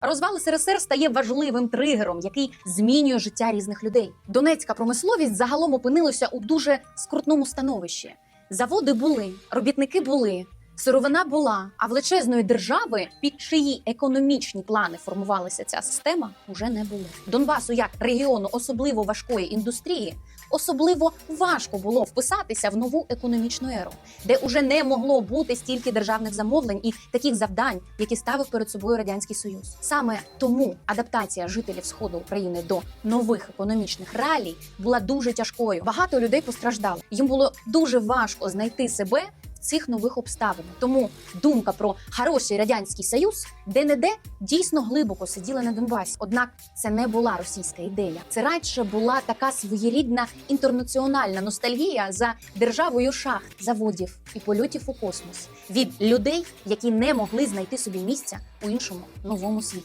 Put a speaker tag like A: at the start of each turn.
A: Розвал СРСР стає важливим тригером, який змінює життя різних людей. Донецька промисловість загалом опинилася у дуже скрутному становищі. Заводи були, робітники були, сировина була. А величезної держави, під чиї економічні плани формувалася ця система, уже не було. Донбасу як регіону особливо важкої індустрії. Особливо важко було вписатися в нову економічну еру, де уже не могло бути стільки державних замовлень і таких завдань, які ставив перед собою радянський союз. Саме тому адаптація жителів сходу України до нових економічних реалій була дуже тяжкою. Багато людей постраждало. Їм було дуже важко знайти себе цих нових обставинах. Тому думка про хороший радянський союз де не де дійсно глибоко сиділа на Донбасі. Однак це не була російська ідея. Це радше була така своєрідна інтернаціональна ностальгія за державою шахт, заводів і польотів у космос від людей, які не могли знайти собі місця у іншому новому світі.